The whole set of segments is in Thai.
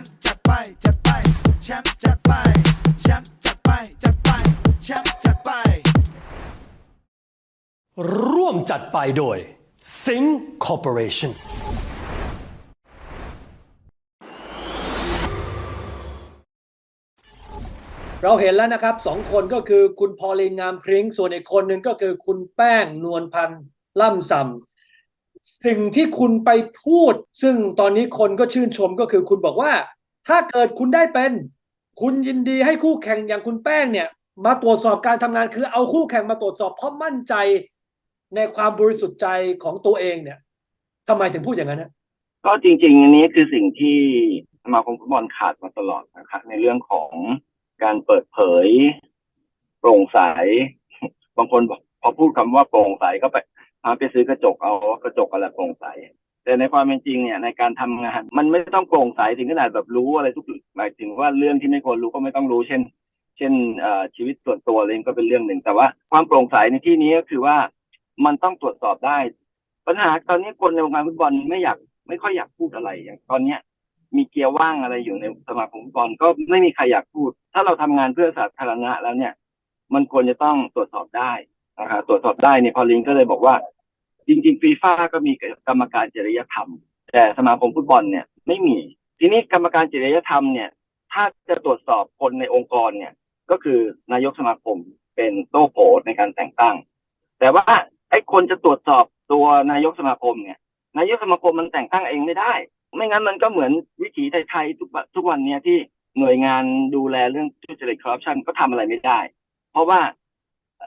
มป์จัดไปจัดไปแชมป์จัดไปแชมป์จัดไปจัดไปแชมป์จัดไปร่วมจัดไปโดย Sing Corporation เราเห็นแล้วนะครับสองคนก็คือคุณพอลินงามพริ้งส่วนอีกคนหนึ่งก็คือคุณแป้งนวลพันธ์ล่ำซำ สิ่งที่คุณไปพูด ซึ่งตอนนี้คนก็ชื่นชมก็คือคุณบอกว่า ถ้าเกิดคุณได้เป็น คุณยินดีให้คู่แข่งอย่างคุณแป้งเนี่ย มาตรวจสอบการทำงานคือเอาคู่แข่งมาตรวจสอบเพราะมั่นใจในความบริสุทธิ์ใจของตัวเองเนี่ยทำไมถึงพูดอย่างนั้นฮะก็จริง ๆ อันนี้คือสิ่งที่สมาคมฟุตบอลขาดมาตลอดนะครับในเรื่องของการเปิดเผย โปร่งใส บางคนบอกพอพูดคำว่าโปร่งใสก็ไป พาไปซื้อกระจกเอากระจกอะไรโปร่งใส แต่ในความเป็นจริงเนี่ยในการทำงาน มันไม่ต้องโปร่งใสถึงขนาดแบบรู้อะไรทุกหมายถึงว่าเรื่องที่ไม่ควรรู้ก็ไม่ต้องรู้เช่น เช่นชีวิตส่วนตัวอะไรก็เป็นเรื่องหนึ่ง แต่ว่าความโปร่งใสในที่นี้ก็คือว่ามันต้องตรวจสอบได้ ปัญหาตอนนี้คนในวงการฟุตบอลไม่อยากไม่ค่อยอยากพูดอะไรอย่างตอนเนี้ยมีเกียร์ว่างอะไรอยู่ในสมาคมฟุตบอลก็ไม่มีใครอยากพูด ถ้าเราทำงานเพื่อสาธารณะแล้วเนี่ย มันควรจะต้องตรวจสอบได้ นะครับตรวจสอบได้เนี่ยพอลินก็เลยบอกว่า จริงๆฟีฟ่าก็มีกรรมการจริยธรรม แต่สมาคมฟุตบอลเนี่ยไม่มี ทีนี้กรรมการจริยธรรมเนี่ย ถ้าจะตรวจสอบคนในองค์กรเนี่ย ก็คือนายกสมาคมเป็นโต้โผในการแต่งตั้ง แต่ว่าไอ้คนจะตรวจสอบตัวนายกสมาคมเนี่ย นายกสมาคมมันแต่งตั้งเองไม่ได้ ไม่งั้นมันก็เหมือนวิถีไทยๆทุกทุกวันเนี้ยที่หน่วยงานดูแลเรื่องทุจริตคอร์รัปชันก็ทำอะไรไม่ได้ เพราะว่า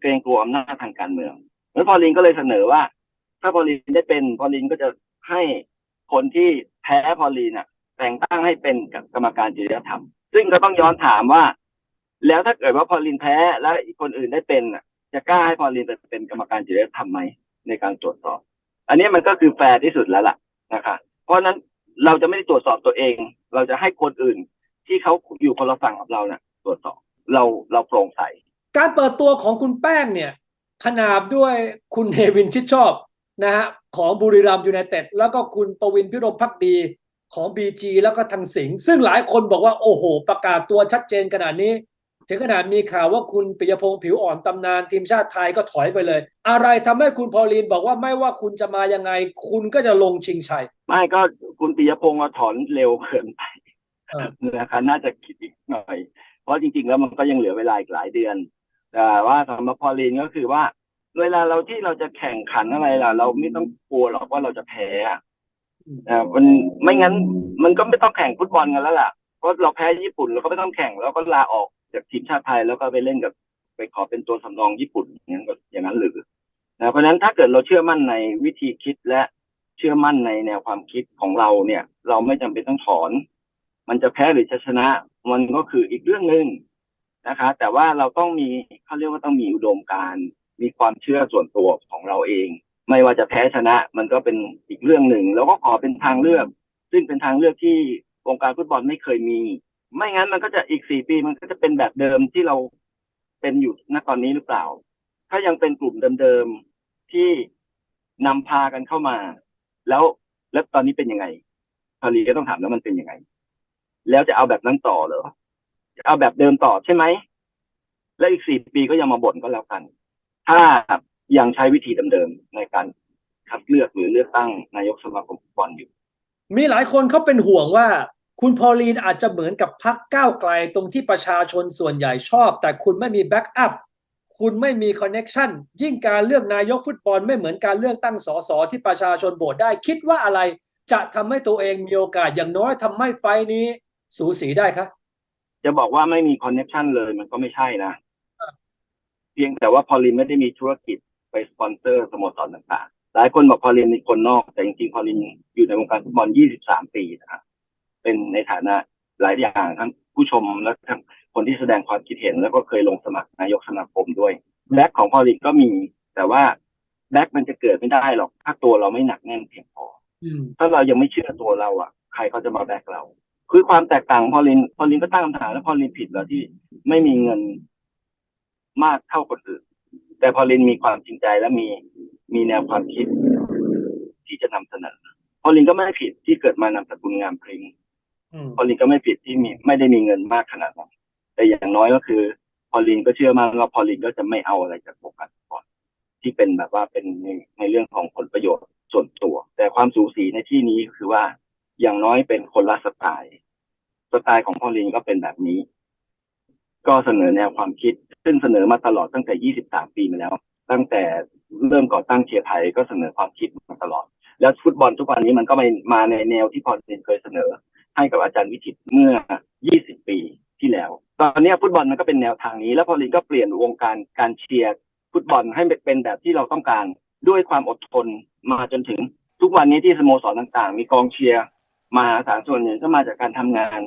เกรงกลัวอำนาจทางการเมืองแล้วพอลินก็เลยเสนอว่า ถ้าพอลินได้เป็นพอลินก็จะให้คนที่แพ้พอลินอะ แต่งตั้งให้เป็นกรรมการจริยธรรม ซึ่งก็ต้องย้อนถามว่า แล้วถ้าเกิดว่าพอลินแพ้แล้วอีกคนอื่นได้เป็นจะกล้าให้พอลินเป็นกรรมการจริยธรรมไหมในการตรวจสอบ อันนี้มันก็คือแฟร์ที่สุดแล้วล่ะนะคะเพราะฉะนั้นเราจะไม่ได้ตรวจสอบตัวเอง เราจะให้คนอื่นที่เขาอยู่คนละฝั่งกับเราเนี่ยตรวจสอบ เราเราโปร่งใส การเปิดตัวของคุณแป้งเนี่ยขนาบด้วยคุณเนวินชิดชอบนะฮะของบุรีรัมย์ยูไนเต็ดแล้วก็คุณประวินพิรมพักดีของบีจีแล้วก็ทางสิงห์ซึ่งหลายคนบอกว่าโอ้โห ประกาศตัวชัดเจนขนาดนี้ ถึงขนาดมีข่าวว่าคุณปิยพงษ์ผิวอ่อนตำนานทีมชาติไทยก็ถอยไปเลย อะไรทำให้คุณพอลีนบอกว่าไม่ว่าคุณจะมายังไง คุณก็จะลงชิงชัย ไม่ก็คุณปิยพงศ์มาถอนเร็วเกินไปเออนะคะน่าจะคิดอีกหน่อย เพราะจริงๆแล้วมันก็ยังเหลือเวลาอีกหลายเดือน แต่ว่าสำหรับพอลินก็คือว่า เวลาเราที่เราจะแข่งขันอะไรล่ะ เราไม่ต้องกลัวหรอกว่าเราจะแพ้อะอ่ามันไม่งั้น มันก็ไม่ต้องแข่งฟุตบอลกันแล้วล่ะเพราะเราแพ้ญี่ปุ่นเราก็ไม่ต้องแข่งเราก็ลาออกจากทีมชาติไทยแล้วก็ไปเล่นกับไปขอเป็นตัวสำรองญี่ปุ่นอย่างนั้นก็อย่างนั้นหรือนะเพราะฉะนั้นถ้าเกิดเราเชื่อมั่นในวิธีคิดและเชื่อมั่นในแนวความคิดของเราเนี่ย เราไม่จำเป็นต้องถอน มันจะแพ้หรือจะชนะ มันก็คืออีกเรื่องหนึ่ง นะคะ แต่ว่าเราต้องมีเขาเรียกว่าต้องมีอุดมการมีความเชื่อส่วนตัวของเราเอง ไม่ว่าจะแพ้ชนะมันก็เป็นอีกเรื่องหนึ่ง แล้วก็ขอเป็นทางเลือก ซึ่งเป็นทางเลือกที่วงการฟุตบอลไม่เคยมี ไม่งั้นมันก็จะอีกสี่ปีมันก็จะเป็นแบบเดิมที่เราเป็นอยู่ณตอนนี้หรือเปล่า ถ้ายังเป็นกลุ่มเดิมๆที่นำพากันเข้ามา แล้วแล้วตอนนี้เป็นยังไงพอลีก็ต้องถามแล้วมันเป็นยังไง แล้วจะเอาแบบนั้นต่อเหรอ เอาแบบเดิมต่อใช่ไหม แล้วอีกสี่ปีก็ยังมาบ่นก็แล้วกัน ถ้ายังใช้วิธีเดิมๆในการคัดเลือกหรือเลือกตั้งนายกสมาคมฟุตบอลอยู่ มีหลายคนเขาเป็นห่วงว่า คุณพอลีนอาจจะเหมือนกับพักก้าวไกลตรงที่ประชาชนส่วนใหญ่ชอบ แต่คุณไม่มีแบ็กอัพคุณไม่มีคอนเน็ชันยิ่งการเลือกนายกฟุตบอลไม่เหมือนการเลือกตั้งสสที่ประชาชนโหวตได้ คิดว่าอะไรจะทำให้ตัวเองมีโอกาสอย่างน้อยทำให้ไฟนี้สูสีได้คะ จะบอกว่าไม่มีคอนเน c ชันเลยมันก็ไม่ใช่นะ เพียงแต่ว่าพอลินไม่ได้มีธุรกิจไปสปอนเซอร์สโมสรต่างๆ หลายคนบอกพอลินเป็นคนนอก แต่จริงๆพอลินอยู่ในวงการฟุตบอล 23 ปีนะครับเป็นในฐานะหลายอย่างทั้งผู้ชมและทั้งคนที่แสดงความคิดเห็น แล้วก็เคยลงสมัครนายกสมาคมด้วยแบ็คของพอลินก็มี แต่ว่าแบ็คมันจะเกิดไม่ได้หรอก ถ้าตัวเราไม่หนักแน่นเพียงพออืมถ้าเรายังไม่เชื่อตัวเราอะ ใครเขาจะมาแบกเรา คือความแตกต่างพอลินพอลินก็ตั้งคำถามแล้วพอลินผิดแล้วที่ไม่มีเงินมากเท่าคนอื่น แต่พอลินมีความจริงใจและมีมีแนวความคิดที่จะนำเสนอ พอลินก็ไม่ได้ผิดที่เกิดมานามสกุลงามพริ้งอืมพอลินก็ไม่ผิดที่มีไม่ได้มีเงินมากขนาดนั้นแต่อย่างน้อยก็คือ พอลินก็เชื่อมั่นว่าพอลินก็จะไม่เอาอะไรจากวงการฟุตบอลที่เป็นแบบว่าเป็นในในเรื่องของผลประโยชน์ส่วนตัว แต่ความสูสีในที่นี้คือว่าอย่างน้อยเป็นคนละสไตล์ สไตล์ของพอลินก็เป็นแบบนี้ ก็เสนอแนวความคิด ซึ่งเสนอมาตลอดตั้งแต่ 23 ปีมาแล้ว ตั้งแต่เริ่มก่อตั้งเชียร์ไทยก็เสนอความคิดมาตลอด แล้วฟุตบอลทุกวันนี้มันก็ไม่มาในแนวที่พอลินเคยเสนอ ให้กับอาจารย์วิทิตเมื่อ 20 ปีที่แล้ว ตอนนี้ฟุตบอลมันก็เป็นแนวทางนี้ แล้วพอลินก็เปลี่ยนวงการการเชียร์ฟุตบอลให้เป็นแบบที่เราต้องการด้วยความอดทนมาจนถึงทุกวันนี้ที่สโมสรต่างๆ มีกองเชียร์มหาศาลส่วนหนึ่งก็มาจากการทำงาน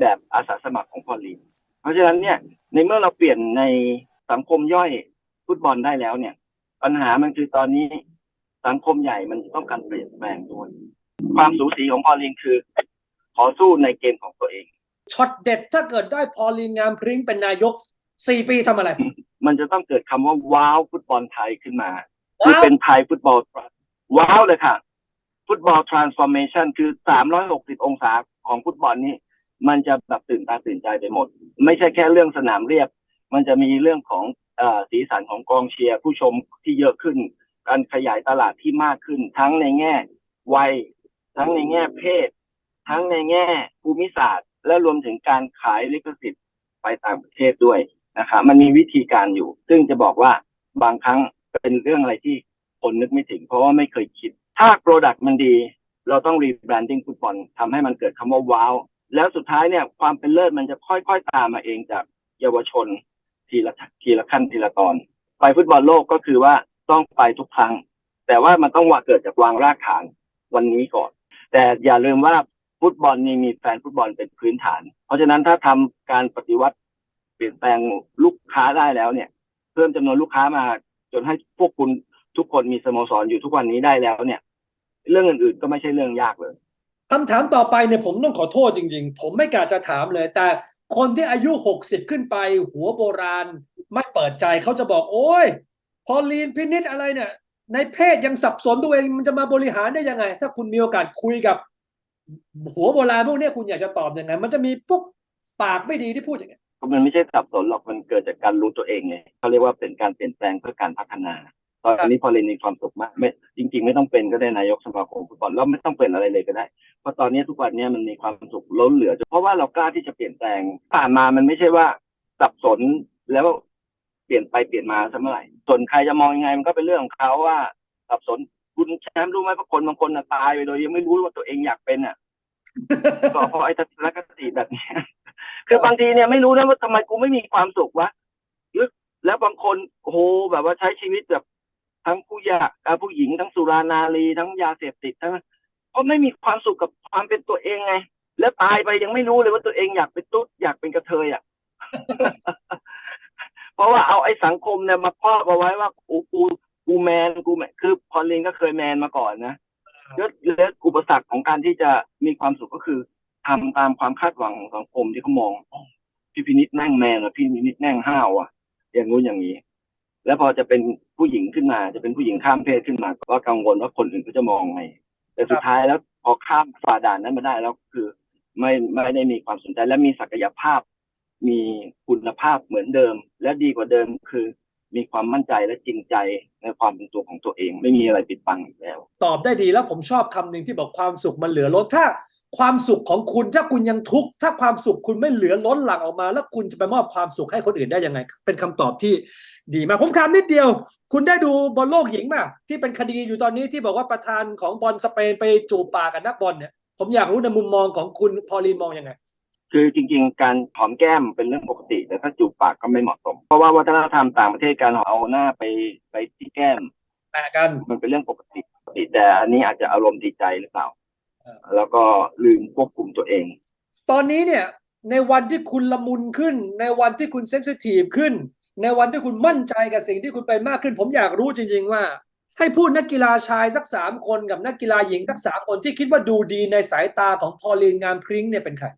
แบบอาสาสมัครของพอลินเพราะฉะนั้นเนี่ยในเมื่อเราเปลี่ยนในสังคมย่อยฟุตบอลได้แล้วเนี่ย ปัญหามันคือตอนนี้สังคมใหญ่มันต้องการเปลี่ยนแปลงด้วยความสูสีของพอลินคือ ขอสู้ในเกมของตัวเองช็อตเด็ดถ้าเกิดได้พอลีนงามพริ้งเป็นนายกสี่ปีทำอะไร มันจะต้องเกิดคำว่าว้าวฟุตบอลไทยขึ้นมาคือว้าวเป็นไทยฟุตบอลว้าวเลยค่ะ ฟุตบอลทรานส์ฟอร์เมชันคือ360องศาของฟุตบอลนี่ มันจะแบบตื่นตาตื่นใจไปหมด ไม่ใช่แค่เรื่องสนามเรียบ มันจะมีเรื่องของอสีสันของกองเชียร์ผู้ชมที่เยอะขึ้น การขยายตลาดที่มากขึ้น ทั้งในแง่วัย ทั้งในแง่เพศ ทั้งในแง่ภูมิศาสตร์ และรวมถึงการขายลิขสิทธิ์ไปต่างประเทศด้วยนะครับมันมีวิธีการอยู่ ซึ่งจะบอกว่าบางครั้งเป็นเรื่องอะไรที่คนนึกไม่ถึง เพราะว่าไม่เคยคิด ถ้า Product มันดี เราต้องรีแบรนดิ้งฟุตบอลทำให้มันเกิดคำว่าว้าว แล้วสุดท้ายเนี่ยความเป็นเลิศมันจะค่อยๆตามมาเองจากเยาวชนทีละทีละขั้นทีละตอน ไปฟุตบอลโลกก็คือว่าต้องไปทุกครั้ง แต่ว่ามันต้องว่าเกิดจากวางรากฐานวันนี้ก่อน แต่อย่าลืมว่าฟุตบอลนี่มีแฟนฟุตบอลเป็นพื้นฐาน เพราะฉะนั้นถ้าทำการปฏิวัติเปลี่ยนแปลงลูกค้าได้แล้วเนี่ย เพิ่มจำนวนลูกค้ามา จนให้พวกคุณทุกคนมีสโมสรอยู่ทุกวันนี้ได้แล้วเนี่ย เรื่องอื่นๆก็ไม่ใช่เรื่องยากเลย คำถามต่อไปเนี่ยผมต้องขอโทษจริง ๆ ผมไม่กล้าจะถามเลย แต่คนที่อายุหกสิบขึ้นไป หัวโบราณไม่เปิดใจเขาจะบอก โอ้ย พอลีนพินิษอะไรเนี่ยในเพศยังสับสนตัวเองมันจะมาบริหารได้ยังไง ถ้าคุณมีโอกาสคุยกับ หัวโบราณพวกนี้คุณอยากจะตอบยังไง มันจะมีพวกปากไม่ดีที่พูดอย่างเงี้ยมันไม่ใช่สับสนหรอกมันเกิดจากการรู้ตัวเองไงเขาเรียกว่าเป็นการเปลี่ยนแปลงเพื่อการพัฒนา ตอนนี้พอเรนมีความสุขมากไม่จริง ๆ ไม่ต้องเป็นก็ได้นายกสมาคมฟุตบอลแล้วไม่ต้องเป็นอะไรเลยก็ได้ เพราะตอนนี้ทุกวันนี้มันมีความสุขล้นเหลือเพราะว่าเรากล้าที่จะเปลี่ยนแปลงผ่านมามันไม่ใช่ว่าสับสนแล้วเปลี่ยนไปเปลี่ยนมาซะเมื่อไหร่ส่วนใครจะมองยังไงมันก็เป็นเรื่องของเขาว่าสับสนคุณแชมป์รู้ไหมว่าคนบางคนน่ะตายไปโดยยังไม่รู้ว่าตัวเองอยากเป็นอะก็เพราะไอ้ทัศนคติแบบนี้คือบางทีเนี่ยไม่รู้นะว่าทำไมกูไม่มีความสุขวะหรือแล้วบางคนโหแบบว่าใช้ชีวิตแบบ ทั้งผู้ยาเอ่อผู้หญิงทั้งสุรานารีทั้งยาเสพติดทั้งเพราะไม่มีความสุขกับความเป็นตัวเองไง แล้วตายไปยังไม่รู้เลยว่าตัวเองอยากเป็นตุ๊ดอยากเป็นกระเทยอะเพราะว่าเอาไอ้สังคมเนี่ยมาครอบเอาไว้ว่ากูกูกูแมนกูแมนคือพอลินก็เคยแมนมาก่อนนะแล้วแล้วอุปสรรคของการที่จะมีความสุขก็คือทำตามความคาดหวังของสังคมที่เขามองอ๋อพี่พินิจแม่งแมนอะพี่พินิจแม่งห้าวอะ อย่างนู้นอย่างนี้ แล้วพอจะเป็นผู้หญิงขึ้นมา จะเป็นผู้หญิงข้ามเพศขึ้นมาก็กังวลว่าคนอื่นเขาจะมองไง แต่สุดท้ายแล้วพอข้ามฝ่าด่านนั้นมาได้แล้วคือ ไม่ไม่ได้มีความสนใจและมีศักยภาพ มีคุณภาพเหมือนเดิม และดีกว่าเดิมคือมีความมั่นใจและจริงใจในความเป็นตัวของตัวเอง ไม่มีอะไรปิดบังอีกแล้ว ตอบได้ดีแล้วผมชอบคำหนึ่งที่บอกความสุขมันเหลือล้นถ้า ความสุขของคุณถ้าคุณยังทุกข์ถ้าความสุขคุณไม่เหลือล้นหลั่งออกมา แล้วคุณจะไปมอบความสุขให้คนอื่นได้ยังไง เป็นคำตอบที่ดีมากผมถามนิดเดียว คุณได้ดูบอลโลกหญิงป่ะที่เป็นคดีอยู่ตอนนี้ที่บอกว่าประธานของบอลสเปนไปจูบปากกับนักบอลเนี่ยผมอยากรู้ในมุมมองของคุณพอลีนมองยังไงคือจริงๆ การหอมแก้มเป็นเรื่องปกติ แต่ถ้าจูบปากก็ไม่เหมาะสม เพราะว่าวัฒนธรรมต่างประเทศการเอาหน้าไปไปที่แก้มแตะกันมันเป็นเรื่องปกติ แต่อันนี้อาจจะอารมณ์ดีใจหรือเปล่าเออ แล้วก็ลืมควบคุมตัวเอง ตอนนี้เนี่ยในวันที่คุณละมุนขึ้น ในวันที่คุณเซนซิทีฟขึ้น ในวันที่คุณมั่นใจกับสิ่งที่คุณเป็นมากขึ้น ผมอยากรู้จริง ๆ ว่า ให้พูดนักกีฬาชายสักสามคนกับนักกีฬาหญิงสักสามคนที่คิดว่าดูดีในสายตาของพอลีนงามพริ้งเนี่ยเป็นใคร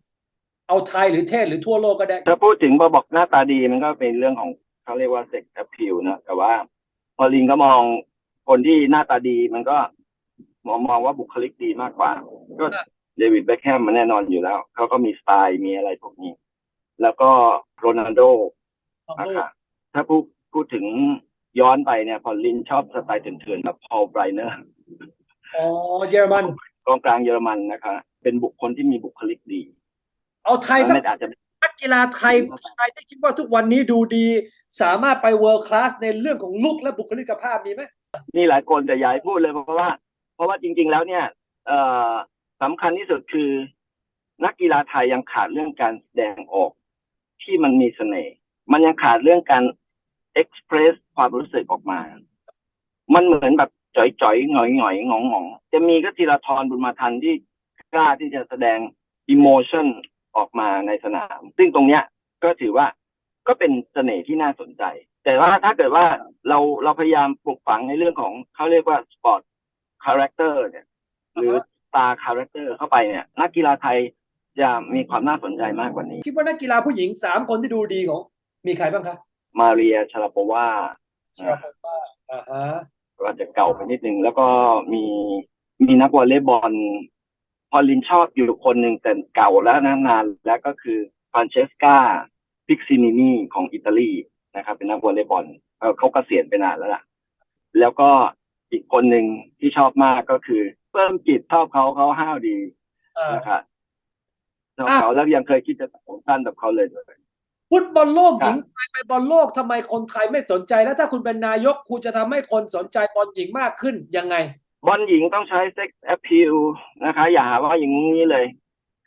เอาไทยหรือเทศหรือทั่วโลกก็ได้ ถ้าพูดถึงพอบอกหน้าตาดีมันก็เป็นเรื่องของเขาเรียกว่าเซ็กแอพพิวนะแต่ว่าพอลิงก็มองคนที่หน้าตาดีมันก็มองมองว่าบุคลิกดีมากกว่า ก็เดวิดเบคแฮมมันแน่นอนอยู่แล้ว เขาก็มีสไตล์มีอะไรพวกนี้ แล้วก็โรนัลโดนะครับถ้าพูดพูดถึงย้อนไปเนี่ยพอลลินชอบสไตล์เถื่อนๆแบบพอลไบรเนอร์อ๋อเยอรมันกองกลางเยอรมันนะคะ เป็นบุคคลที่มีบุคลิกดี เอาไทยสักไม่อาจจะนักกีฬาไทยผู้ชายที่คิดว่าทุกวันนี้ดูดี สามารถไปเวิลด์คลาสในเรื่องของลุกและบุคลิกภาพมีไหมนี่หลายคนแต่อย้ายพูดเลยเพราะว่า เพราะว่าจริง ๆ แล้วเนี่ย เอ่อ สำคัญที่สุดคือ นักกีฬาไทยยังขาดเรื่องการแสดงออก ที่มันมีเสน่ห์มันยังขาดเรื่องการเอ็กซ์เพรสความรู้สึกออกมา มันเหมือนแบบจ่อยๆหงอยๆงองๆจะมีก็ธีรทรบุญมาทันที่กล้าที่จะแสดงอิโมชันออกมาในสนาม ซึ่งตรงเนี้ยก็ถือว่าก็เป็นเสน่ห์ที่น่าสนใจ แต่ว่าถ้าเกิดว่าเราเราพยายามปลูกฝังในเรื่องของเขาเรียกว่าสปอร์ตคาแรคเตอร์เนี่ย หรือ ตาคาแรคเตอร์เข้าไปเนี่ยนักกีฬาไทยจะมีความน่าสนใจมากกว่านี้ คิดว่านักกีฬาผู้หญิงสามคนที่ดูดีของ มีใครบ้างคะ มาเรียชาลาโปวาชาปาอ่าฮะก็อาจจะเก่าไปนิดนึง แล้วก็มีมีนักวอลเลย์บอล พอลินชอบอยู่คนหนึ่งแต่เก่าแล้วนะนาน แล้วก็คือฟรานเชสกาพิกซินินีของอิตาลีนะครับ เป็นนักวอลเลย์บอลเอ่อเขาเกษียณไปนานแล้วล่ะ แล้วก็อีกคนหนึ่งที่ชอบมากก็คือ เพิ่มจิตชอบเขาเขาห้าวดีอ่านะครับชอบเขาแล้วยังเคยคิดจะผมสั้นแบบเขาเลยด้วย ฟุตบอลโลกหญิงครับไทยไปบอลโลกทำไมคนไทยไม่สนใจ แล้วถ้าคุณเป็นนายกคุณจะทำให้คนสนใจบอลหญิงมากขึ้นยังไง บอลหญิงต้องใช้เซ็กซ์แอ e ิลนะคะ อย่าหาว่าอย่างนี้เลย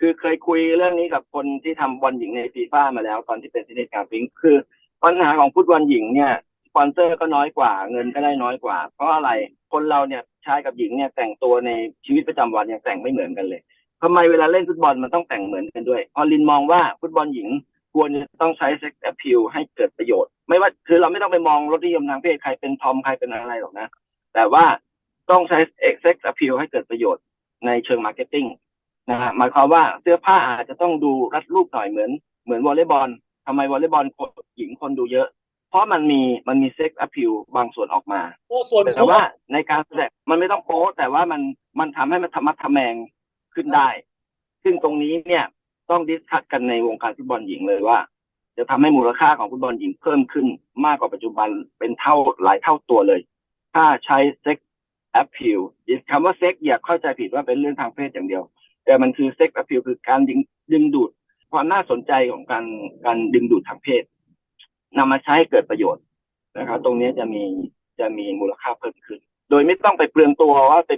คือเคยคุยเรื่องนี้กับคนที่ทำบอลหญิงในฟีฟ่ามาแล้ว ตอนที่เป็นซิเนการฟิงคือ ปัญหาของฟุตบอลหญิงเนี่ยสปอนเซอร์ก็น้อยกว่า เงินก็ได้น้อยกว่า เพราะอะไรคนเราเนี่ย ชายกับหญิงเนี่ยแต่งตัวในชีวิตประจำวันยังแต่งไม่เหมือนกันเลยทำไมเวลาเล่นฟุตบอลมันต้องแต่งเหมือนกันด้วยพอลินมองว่าฟุตบอลหญิงควรจะต้องใช้เซ็กซ์แอ e ิลให้เกิดประโยชน์ ไม่ว่าคือเราไม่ต้องไปมองรสนิยมทางเพศใครเป็นทอมใครเป็นอะไรหรอกนะ แต่ว่าต้องใช้ sex appeal ให้เกิดประโยชน์ในเชิงมาร์เก็ตติ้งนะฮะหมายความว่าเสื้อผ้าอาจจะต้องดูรัดรูปหน่อยเหมือนเหมือนวอลเลย์บอลทำไมวอลเลย์บอลหญิงคนดูเยอะ เพราะมันมีมันมี sex appeal บางส่วนออกมาโอ้ส่วนแต่ตัวว่าในการแสดงมันไม่ต้องโป๊แต่ว่ามันมันทำให้มันธรรมะทะแมงขึ้นได้ ซึ่งตรงนี้เนี่ยต้องดิสคัตกันในวงการฟุตบอลหญิงเลยว่า จะทำให้มูลค่าของฟุตบอลหญิงเพิ่มขึ้นมากกว่าปัจจุบันเป็นเท่าหลายเท่าตัวเลย ถ้าใช้เซ็ก appeal คำว่าเซ็กอย่าเข้าใจผิดว่าเป็นเรื่องทางเพศอย่างเดียว แต่มันคือเซ็ก appeal คือการดึงดึงดูดความน่าสนใจของการการดึงดูดทางเพศ นำมาใช้ให้เกิดประโยชน์นะครับ ตรงนี้จะมีจะมีมูลค่าเพิ่มขึ้น โดยไม่ต้องไปเปลืองตัวว่าไป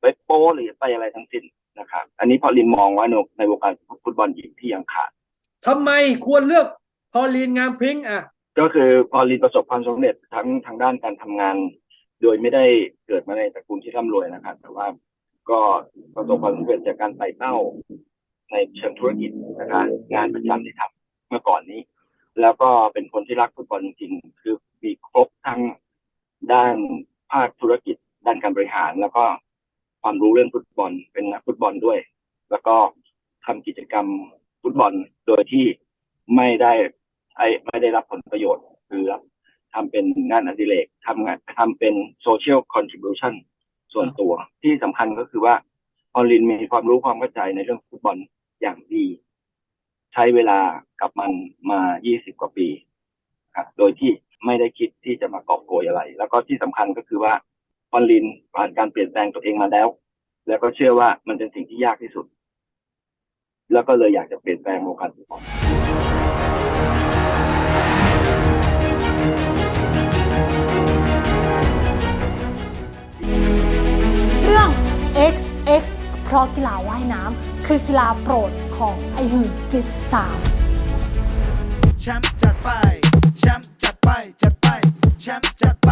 ไปโป้หรือไปอะไรทั้งสิ้นนะครับ อันนี้พอลินมองว่าในในวงการฟุตบอลหญิงที่ยังขาดทำไมควรเลือกพอลีนงามพริ้งอะ ก็คือพอลินประสบความสำเร็จทั้งทางด้านการทำงาน โดยไม่ได้เกิดมาในตระกูลที่ร่ำรวยนะครับ แต่ว่าก็ประสบความสำเร็จจากการไต่เต้าในเชิงธุรกิจนะครับงานประจำที่ทำเมื่อก่อนนี้ แล้วก็เป็นคนที่รักฟุตบอลจริงๆคือมีครบทั้งด้านภาคธุรกิจ ด้านการบริหาร แล้วก็ความรู้เรื่องฟุตบอลเป็นนักฟุตบอลด้วย แล้วก็ทำกิจกรรมฟุตบอลโดยที่ไม่ได้ไอไม่ได้รับผลประโยชน์ คือรับทำเป็นงานอดิเรกทำงานทำเป็นโซเชียลคอนทริบิวชันส่วนตัวที่สำคัญก็คือว่าออลินมีความรู้ความเข้าใจในเรื่องฟุตบอลอย่างดี ใช้เวลากับมันมา 20 กว่าปีครับโดยที่ไม่ได้คิดที่จะมากอบโกยอะไร แล้วก็ที่สำคัญก็คือว่าออลินผ่านการเปลี่ยนแปลงตัวเองมาแล้ว แล้วก็เชื่อว่ามันเป็นสิ่งที่ยากที่สุด แล้วก็เลยอยากจะเปลี่ยนแปลงวงการฟุตบอลเรื่อง X X เพราะกีฬาว่ายน้ำ คือกีฬาโปรดของไอหือจิตสามแชมป์จัดไปแชมป์จัดไปจัดไปแชมป์จัดไป